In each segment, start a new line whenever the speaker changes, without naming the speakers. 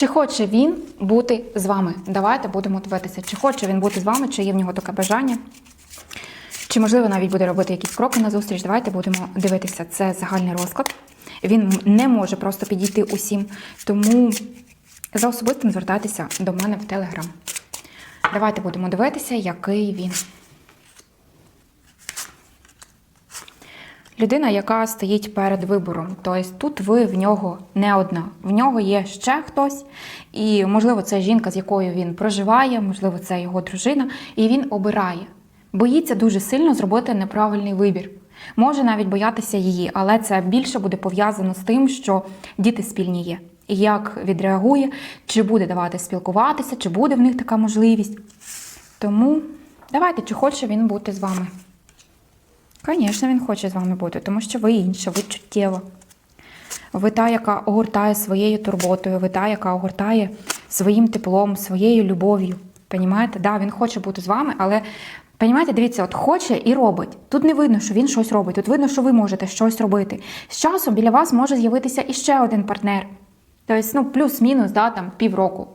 Чи хоче він бути з вами? Давайте будемо дивитися, чи хоче він бути з вами, чи є в нього таке бажання. Чи можливо навіть буде робити якісь кроки на зустріч? Давайте будемо дивитися. Це загальний розклад. Він не може просто підійти усім. Тому за особистим звертайтеся до мене в Телеграм. Давайте будемо дивитися, який він. Людина, яка стоїть перед вибором. Тобто тут ви в нього не одна. В нього є ще хтось, і можливо, це жінка, з якою він проживає, можливо, це його дружина, і він обирає. Боїться дуже сильно зробити неправильний вибір. Може навіть боятися її, але це більше буде пов'язано з тим, що діти спільні є. Як відреагує, чи буде давати спілкуватися, чи буде в них така можливість. Тому давайте, чи хоче він бути з вами. Звісно, він хоче з вами бути, тому що ви інша, ви чуттєва. Ви та, яка огортає своєю турботою, ви та, яка огортає своїм теплом, своєю любов'ю. Понімаєте? Да, він хоче бути з вами, але понімаєте, дивіться, от хоче і робить. Тут не видно, що він щось робить. Тут видно, що ви можете щось робити. З часом біля вас може з'явитися іще один партнер. Тобто, ну, плюс-мінус, да, там, півроку.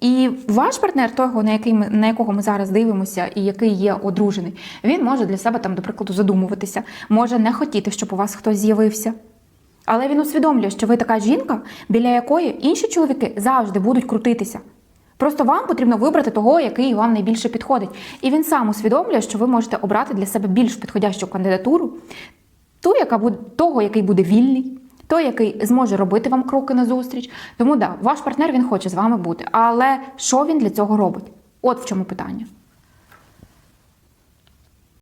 І ваш партнер, того, на, який ми, на якого ми зараз дивимося, і який є одружений, він може для себе там, до прикладу, задумуватися, може не хотіти, щоб у вас хтось з'явився. Але він усвідомлює, що ви така жінка, біля якої інші чоловіки завжди будуть крутитися. Просто вам потрібно вибрати того, який вам найбільше підходить. І він сам усвідомлює, що ви можете обрати для себе більш підходящу кандидатуру, ту, яка буде, того, який буде вільний, той, який зможе робити вам кроки назустріч. Тому да, ваш партнер він хоче з вами бути. Але що він для цього робить? От в чому питання.